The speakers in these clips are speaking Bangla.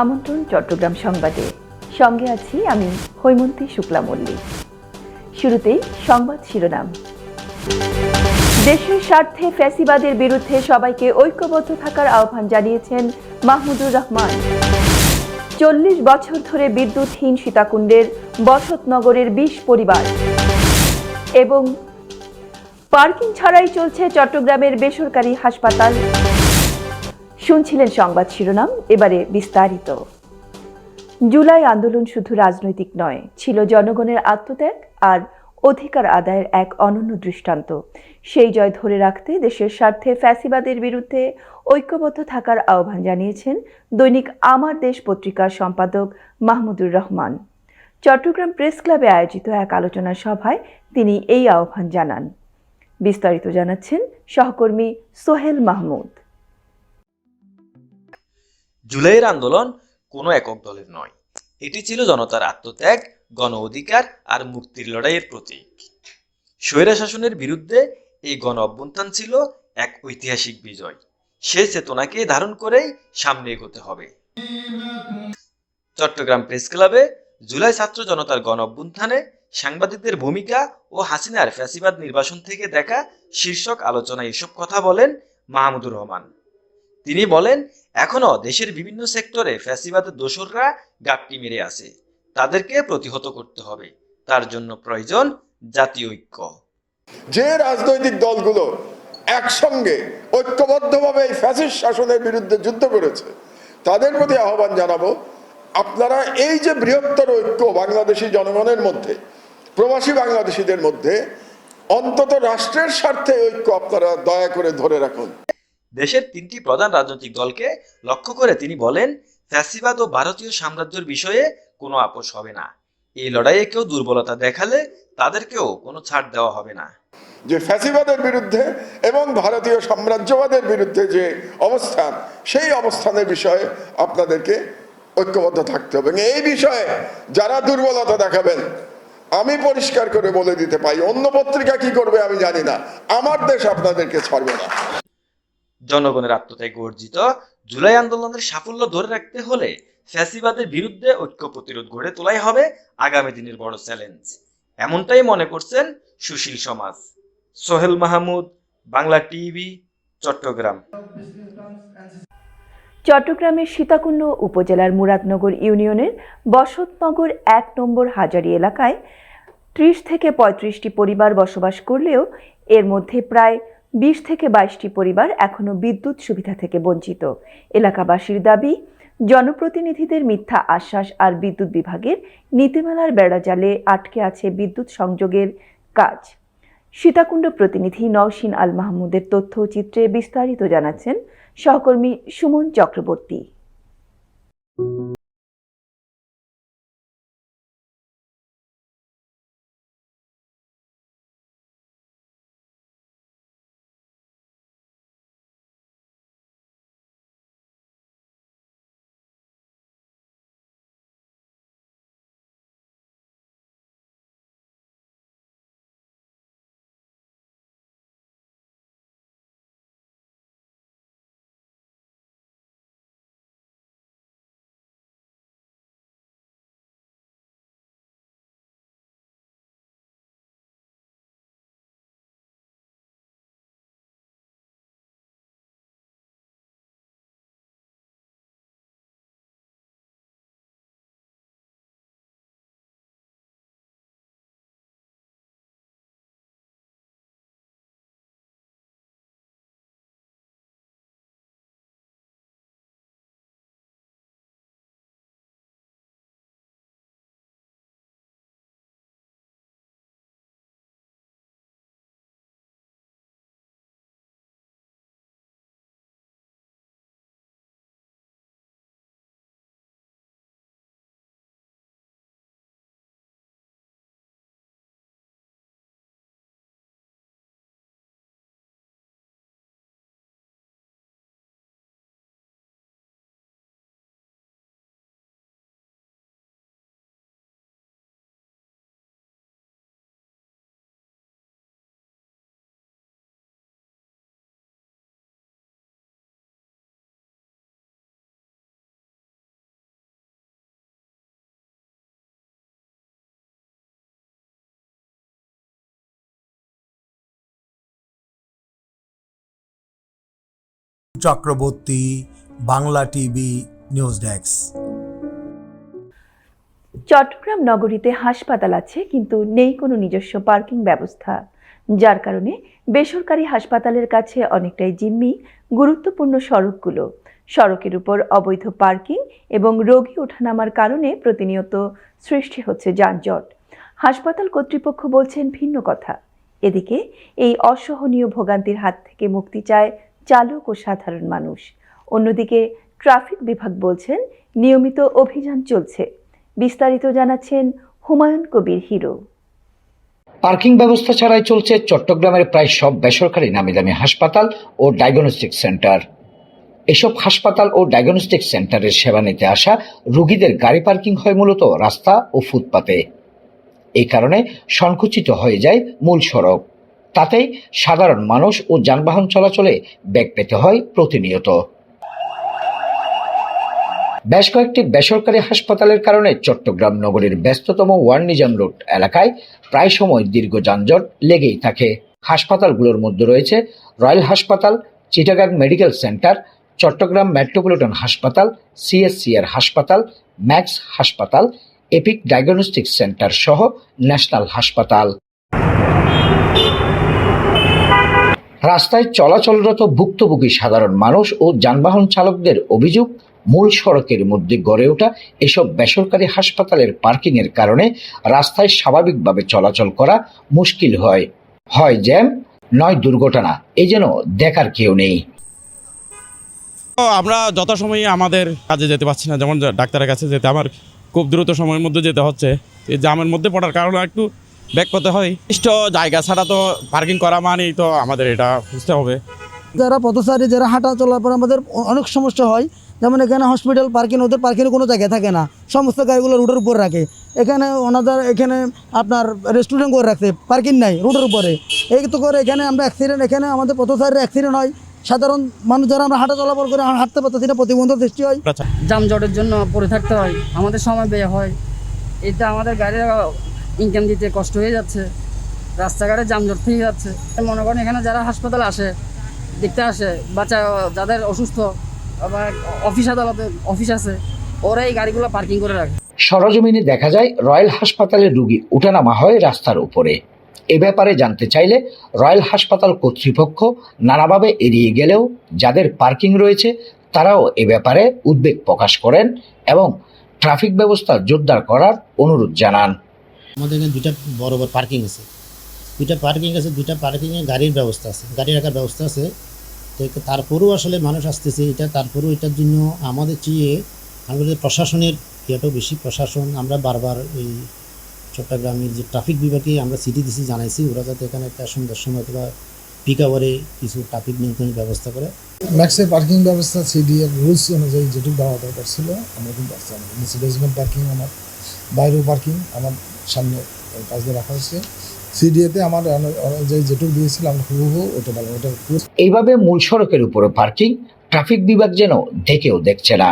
আমন্ত্রণ, চট্টগ্রাম সংবাদে। সঙ্গে আছি আমি হৈমন্তী শুক্লা মল্লিক। শুরুতেই সংবাদ শিরোনাম। দেশের স্বার্থে ফ্যাসিবাদের বিরুদ্ধে সবাইকে ঐক্যবদ্ধ থাকার আহ্বান জানিয়েছেন মাহমুদুর রহমান। চল্লিশ বছর ধরে বিদ্যুৎহীন সীতাকুণ্ডের বসতনগরের বিশ পরিবার এবং পার্কিং ছাড়াই চলছে চট্টগ্রামের বেসরকারি হাসপাতাল। শুনছিলেন সংবাদ শিরোনাম, এবারে বিস্তারিত। জুলাই আন্দোলন শুধু রাজনৈতিক নয়, ছিল জনগণের আত্মত্যাগ আর অধিকার আদায়ের এক অনন্য দৃষ্টান্ত। সেই জয় ধরে রাখতে দেশের স্বার্থে ফ্যাসিবাদের বিরুদ্ধে ঐক্যবদ্ধ থাকার আহ্বান জানিয়েছেন দৈনিক আমার দেশ পত্রিকার সম্পাদক মাহমুদুর রহমান। চট্টগ্রাম প্রেস ক্লাবে আয়োজিত এক আলোচনা সভায় তিনি এই আহ্বান জানান। বিস্তারিত জানাচ্ছেন সহকর্মী সোহেল মাহমুদ। জুলাইয়ের আন্দোলন কোনো একক দলের নয়। এটি ছিল জনতার আত্মত্যাগ, গণ অধিকার আর মুক্তির লড়াইয়ের প্রতীক। স্বৈরা শাসনের বিরুদ্ধে এই গণ অভ্যুত্থান ছিল এক ঐতিহাসিক বিজয়। সে চেতনাকে ধারণ করেই সামনে এগোতে হবে। চট্টগ্রাম প্রেস ক্লাবে জুলাই ছাত্র জনতার গণ অভ্যুত্থানে সাংবাদিকদের ভূমিকা ও হাসিনার ফ্যাসিবাদ নির্বাসন থেকে দেখা শীর্ষক আলোচনায় এসব কথা বলেন মাহমুদুর রহমান। তিনি বলেন, এখনও দেশের বিভিন্ন সেক্টরে ফ্যাসিবাদের দোসররা গাপটি মেরে আছে। তাদেরকে প্রতিহত করতে হবে। তার জন্য প্রয়োজন জাতীয় ঐক্য। যে রাজনৈতিক দলগুলো একসঙ্গে ঐক্যবদ্ধভাবে এই ফ্যাসিস্ট শাসনের বিরুদ্ধে যুদ্ধ করেছে, তাদের প্রতি আহ্বান জানাব, আপনারা এই যে বৃহত্তর ঐক্য বাংলাদেশি জনগণের মধ্যে, প্রবাসী বাংলাদেশিদের মধ্যে, অন্তত রাষ্ট্রের স্বার্থে ঐক্য আপনারা দয়া করে ধরে রাখুন। দেশের তিনটি প্রধান রাজনৈতিক দলকে লক্ষ্য করে তিনি বলেন, ফ্যাসিবাদ ও ভারতীয় সাম্রাজ্যের বিষয়ে কোনো আপোষ হবে না। এই লড়াইয়ে কেউ দুর্বলতা দেখালে তাদেরকেও কোনো ছাড় দেওয়া হবে না। যে ফ্যাসিবাদের বিরুদ্ধে এবং ভারতীয় সাম্রাজ্যবাদের বিরুদ্ধে যে অবস্থান, সেই অবস্থানের বিষয়ে আপনাদেরকে ঐক্যবদ্ধ থাকতে হবে। এই বিষয়ে যারা দুর্বলতা দেখাবেন, আমি পরিষ্কার করে বলে দিতে পাই অন্য পত্রিকা কি করবে আমি জানি না। আমার দেশ আপনাদেরকে ছাড়বে না। জনগণের আত্মত্যাগে গর্জিত। জুলাই আন্দোলনের সাফল্য ধরে রাখতে হলে ফ্যাসিবাদের বিরুদ্ধে ঐক্য প্রতিরোধ গড়ে তোলাই হবে আগামী দিনের বড় চ্যালেঞ্জ। এমনটাই মনে করছেন সুশীল সমাজ। সোহেল মাহমুদ, বাংলা টিভি, চট্টগ্রাম। চট্টগ্রামের সীতাকুণ্ড উপজেলার মুরাদনগর ইউনিয়নের বসতনগর এক নম্বর হাজারি এলাকায় ত্রিশ থেকে পঁয়ত্রিশটি পরিবার বসবাস করলেও এর মধ্যে প্রায় বিশ থেকে বাইশটি পরিবার এখনও বিদ্যুৎ সুবিধা থেকে বঞ্চিত। এলাকাবাসীর দাবি, জনপ্রতিনিধিদের মিথ্যা আশ্বাস আর বিদ্যুৎ বিভাগের নীতিমালার বেড়াজালে আটকে আছে বিদ্যুৎ সংযোগের কাজ। সীতাকুণ্ড প্রতিনিধি নওশিন আল মাহমুদের তথ্য চিত্রে বিস্তারিত জানাচ্ছেন সহকর্মী Suman Chakraborty. Chakraborty, Bangla TV, news desk. Chattogram নগরীতে হাসপাতাল আছে, কিন্তু নেই কোনো নিজস্ব পার্কিং ব্যবস্থা। যার কারণে বেসরকারি হাসপাতালের কাছে অনেকটাই জিম্মি, গুরুত্বপূর্ণ সড়কগুলো। সড়কের উপর অবৈধ পার্কিং এবং রোগী ওঠানামার কারণে প্রতিনিয়ত সৃষ্টি হচ্ছে যানজট। হাসপাতাল কর্তৃপক্ষ বলছেন ভিন্ন কথা। এদিকে এই অসহনীয় ভোগান্তির হাত থেকে মুক্তি চায় চালক ও সাধারণ মানুষ। অন্যদিকে ট্রাফিক বিভাগ বলছেন, নিয়মিত অভিযান চলছে। বিস্তারিত জানাচ্ছেন হুমায়ুন কবির হিরো। পার্কিং ব্যবস্থা ছাড়াই চলছে চট্টগ্রামের প্রায় সব বেসরকারি নামি দামি হাসপাতাল ও ডায়াগনস্টিক সেন্টার। এসব হাসপাতাল ও ডায়াগনস্টিক সেন্টারের সেবা নিতে আসা রোগীদের গাড়ি পার্কিং হয় মূলত রাস্তা ও ফুটপাতে। এই কারণে সংকুচিত হয়ে যায় মূল সড়ক। তাতেই সাধারণ মানুষ ও যানবাহন চলাচলে বেগ পেতে হয় প্রতিনিয়ত। বেশ কয়েকটি বেসরকারি হাসপাতালের কারণে চট্টগ্রাম নগরীর ব্যস্ততম ওয়ার্নিজাম রোড এলাকায় প্রায় সময় দীর্ঘ যানজট লেগেই থাকে। হাসপাতালগুলোর মধ্যে রয়েছে রয়্যাল হাসপাতাল, Chittagong medical centre, Chattogram metropolitan হাসপাতাল, সিএসসিআর হাসপাতাল, ম্যাক্স হাসপাতাল, এপিক ডায়াগনস্টিক সেন্টার সহ ন্যাশনাল হাসপাতাল। রাস্তায় চলাচলরত ভুক্তভোগী সাধারণ মানুষ ও যানবাহন চালকদের অভিযোগ, মূল সড়কের মধ্যে গড়ে ওঠা এসব বেসরকারি হাসপাতালের পার্কিংয়ের কারণে রাস্তায় স্বাভাবিকভাবে চলাচল করা মুশকিল হয়। হয় জ্যাম নয় দুর্ঘটনা এই যেন দেখার কেউ নেই। আমরা যথাসময়ে আমাদের কাজে যেতে পারছি না, যেমন ডাক্তারের কাছে যেতে, আমার খুব দ্রুত সময়ের মধ্যে যেতে হচ্ছে। এই জামের মধ্যে পড়ার কারণে একটু ব্যাক করতে হয়। নির্দিষ্ট জায়গা ছাড়া তো পার্কিং করা মানেই তো আমাদের এটা বুঝতে হবে। যারা পথচারী যারা হাঁটা চলার পর আমাদের অনেক সমস্যা হয়। যেমন এখানে হসপিটাল পার্কিং ওদের পার্কিংয়ের কোনো জায়গা থাকে না। সমস্ত গাড়িগুলো রোডের উপর রাখে। এখানে ওনাদের এখানে আপনার রেস্টুরেন্ট করে রাখছে পার্কিং নাই রোডের উপরে। এই তো করে এখানে আমরা অ্যাক্সিডেন্ট এখানে আমাদের পথচারীর অ্যাক্সিডেন্ট হয়। সাধারণ মানুষ যারা আমরা হাঁটা চলাচল করে হাঁটতে পারতেছি না প্রতিবন্ধক সৃষ্টি হয়। যানজটের জন্য পড়ে থাকতে হয়। আমাদের সময় ব্যয় হয়। এটা আমাদের গাড়ির ইনকাম দিতে কষ্ট হয়ে যাচ্ছে, রাস্তাঘাটে যানজট থেকে যাচ্ছে। মনে করেন এখানে যারা হাসপাতাল আসে, দেখতে আসে, বাচ্চা, যাদের অসুস্থ, আবার অফিস আদালতে অফিস আছে ওরা এই গাড়িগুলো পার্কিং করে রাখে। সরজমিনে দেখা যায়, রয়্যাল হাসপাতালের রোগী উঠানামা হয় রাস্তার উপরে। এ ব্যাপারে জানতে চাইলে রয়্যাল হাসপাতাল কর্তৃপক্ষ নানাভাবে এড়িয়ে গেলেও যাদের পার্কিং রয়েছে, তারাও এ ব্যাপারে উদ্বেগ প্রকাশ করেন এবং ট্রাফিক ব্যবস্থা জোরদার করার অনুরোধ জানান। আমাদের এখানে দুইটা বড় বড় পার্কিং আছে। দুইটা পার্কিং আছে, দুইটা পার্কিংয়ে গাড়ির ব্যবস্থা আছে। গাড়ি রাখার ব্যবস্থা আছে। তারপরেও আসলে মানুষ আসতেছে, এটা তারপরেও এটার জন্য আমাদের চেয়ে আমাদের প্রশাসনের ইয়েটাও বেশি। প্রশাসন, আমরা বারবার এই চট্টগ্রামের যে ট্রাফিক বিভাগে আমরা সিটি দিছি, জানাইছি, ওরা যাতে এখানে একটা সুন্দর সময় অথবা পিক আওয়ারে কিছু ট্রাফিক নিয়ন্ত্রণের ব্যবস্থা করে। ম্যাক্সের পার্কিং ব্যবস্থা সিডিএর রুলস অনুযায়ী যেটুকু দেওয়া দরকার ছিল, আমরা কিন্তু আসছি আমাদের নিচে বেসমেন্ট পার্কিং আমার বাইরেও পার্কিং আমার সামনে কাজে রাখা হচ্ছে সিডিএতে আমার অনুযায়ী যেটুকু দিয়েছিল আমরা হুবহু ওটা ভালো ওটা এইভাবে মূল সড়কের উপরে পার্কিং ট্রাফিক বিভাগ যেন দেখেও দেখছে না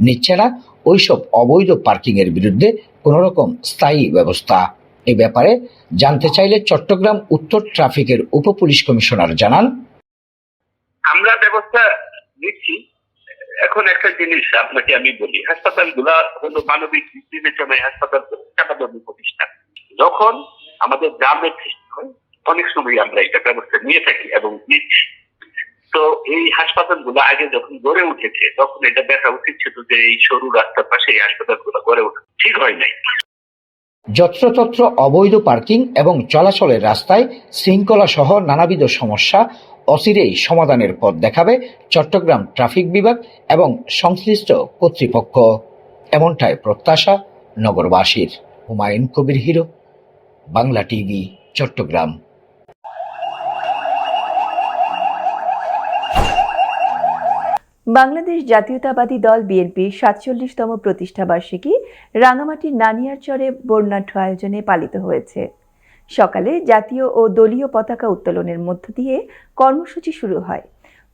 নিচ্ছে না ওইসব অবৈধ পার্কিং এর বিরুদ্ধে কোন রকম স্থায়ী ব্যবস্থা। এ ব্যাপারে জানতে চাইলে চট্টগ্রাম উত্তর ট্রাফিকের উপ পুলিশ কমিশনার জানান। আমরা ব্যবস্থা নিচ্ছি। এখন একটা জিনিস আপনাকে আমি বলি হাসপাতালগুলা হলো মানবিক বিবেচনায় হাসপাতাল যখন আমাদের গ্রামে হয়, অনেক সময় আমরা এটা ব্যবস্থা নিয়ে থাকি এবং নিচ্ছি। তো এই হাসপাতালগুলো আগে যখন গড়ে উঠেছে, তখন এটা দেখা উচিত ছিল যে এই সরু রাস্তার পাশে এই হাসপাতালগুলো গড়ে ওঠে ঠিক হয় নাই। যত্রতত্র অবৈধ পার্কিং এবং চলাচলের রাস্তায় শৃঙ্খলা সহ নানাবিধ সমস্যা অচিরেই সমাধানের পথ দেখাবে চট্টগ্রাম ট্রাফিক বিভাগ এবং সংশ্লিষ্ট কর্তৃপক্ষ। এমনটাই প্রত্যাশা নগরবাসীর। হুমায়ুন কবির হিরো। বাংলা টিভি, চট্টগ্রাম। বাংলাদেশ জাতীয়তাবাদী দল বিএনপির সাতচল্লিশতম প্রতিষ্ঠাবার্ষিকী রাঙামাটির নানিয়ারচরে বর্ণাঢ্য আয়োজনে পালিত হয়েছে। সকালে জাতীয় ও দলীয় পতাকা উত্তোলনের মধ্য দিয়ে কর্মসূচি শুরু হয়।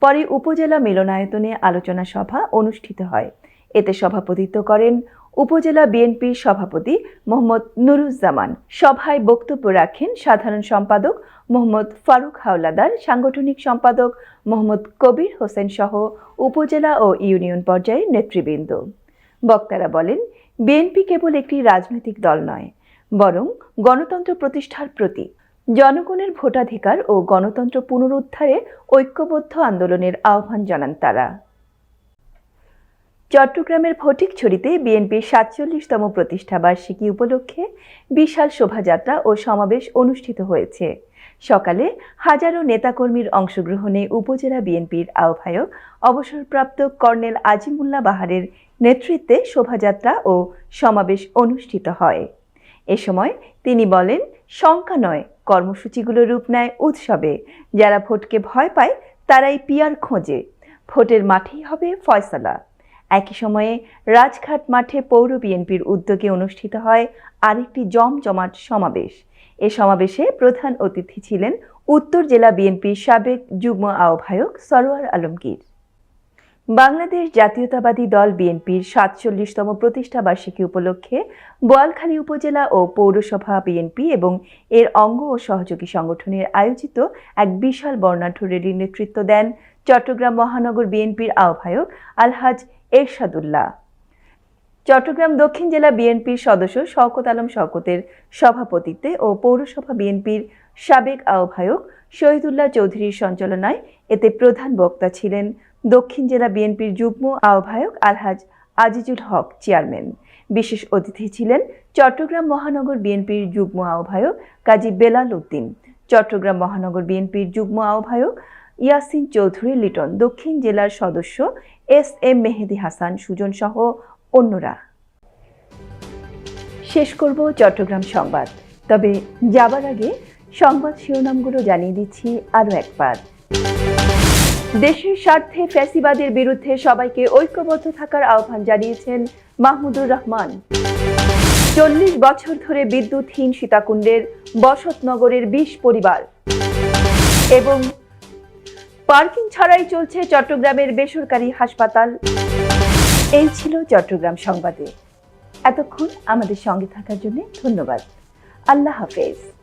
পরে উপজেলা মিলনায়তনে আলোচনা সভা অনুষ্ঠিত হয়। এতে সভাপতিত্ব করেন উপজেলা বিএনপির সভাপতি মোহাম্মদ নুরুজ্জামান। সভায় বক্তব্য রাখেন সাধারণ সম্পাদক মোহাম্মদ ফারুক হাওলাদার, সাংগঠনিক সম্পাদক মোহাম্মদ কবির হোসেন সহ উপজেলা ও ইউনিয়ন পর্যায়ে নেতৃবৃন্দ। বক্তারা বলেন, বিএনপি কেবল একটি রাজনৈতিক দল নয়, বরং গণতন্ত্র প্রতিষ্ঠার প্রতীক। জনগণের ভোটাধিকার ও গণতন্ত্র পুনরুদ্ধারে ঐক্যবদ্ধ আন্দোলনের আহ্বান জানান তারা। চট্টগ্রামের ফটিকছড়িতে বিএনপির সাতচল্লিশতম প্রতিষ্ঠা বার্ষিকী উপলক্ষে বিশাল শোভাযাত্রা ও সমাবেশ অনুষ্ঠিত হয়েছে। সকালে হাজারো নেতাকর্মীর অংশগ্রহণে উপজেলা বিএনপির আহ্বায়ক, অবসরপ্রাপ্ত কর্নেল আজিমুল্লা বাহারের নেতৃত্বে শোভাযাত্রা ও সমাবেশ অনুষ্ঠিত হয়। এ সময় তিনি বলেন, শঙ্কা নয়, কর্মসূচিগুলো রূপ নেয় উৎসবে। যারা ভোটকে ভয় পায়, তারাই পিয়ার খোঁজে। ভোটের মাঠেই হবে ফয়সালা। একই সময়ে রাজঘাট মাঠে পৌর বিএনপির উদ্যোগে অনুষ্ঠিত হয় আরেকটি জমজমাট সমাবেশ। এ সমাবেশে প্রধান অতিথি ছিলেন উত্তর জেলা বিএনপির সাবেক যুগ্ম আহ্বায়ক সরোয়ার আলমগীর। বাংলাদেশ জাতীয়তাবাদী দল বিএনপির সাতচল্লিশতম প্রতিষ্ঠা বার্ষিকী উপলক্ষে বোয়ালখালী উপজেলা ও পৌরসভা বিএনপি এবং এর অঙ্গ ও সহযোগী সংগঠনের আয়োজিত এক বিশাল বর্ণাঢ্য র্যালির নেতৃত্ব দেন চট্টগ্রাম মহানগর বিএনপির আহ্বায়ক আলহাজ এরশাদুল্লাহ। চট্টগ্রাম দক্ষিণ জেলা বিএনপির সদস্য শওকত আলম শওকতের সভাপতিত্বে ও পৌরসভা বিএনপির সাবেক আহ্বায়ক শহীদুল্লাহ চৌধুরীর সঞ্চালনায় এতে প্রধান বক্তা ছিলেন দক্ষিণ জেলা বিএনপির যুগ্ম আহ্বায়ক আলহাজ আজিজুল হক, চেয়ারম্যান। বিশেষ অতিথি ছিলেন চট্টগ্রাম মহানগর বিএনপির যুগ্ম আহ্বায়ক কাজী বেলাল উদ্দিন, চট্টগ্রাম মহানগর বিএনপির যুগ্ম আহ্বায়ক ইয়াসিন চৌধুরী লিটন, দক্ষিণ জেলার সদস্য এস এম মেহেদি হাসান, সুজন সহ অন্যরা। শেষ করব চট্টগ্রাম সংবাদ। তবে যাবার আগে সংবাদ শিরোনামগুলো জানিয়ে দিচ্ছি আরও একবার। দেশের স্বার্থে ফ্যাসিবাদের বিরুদ্ধে সবাইকে ঐক্যবদ্ধ থাকার আহ্বান জানিয়েছেন মাহমুদুর রহমান। চল্লিশ বছর ধরে বিদ্যুৎহীন সীতাকুণ্ডের বসতনগরের বিশ পরিবার এবং পার্কিং ছাড়াই চলছে চট্টগ্রামের বেসরকারি হাসপাতাল। এই ছিল চট্টগ্রাম সংবাদে। এতক্ষণ আমাদের সঙ্গে থাকার জন্য ধন্যবাদ। আল্লাহ হাফেজ।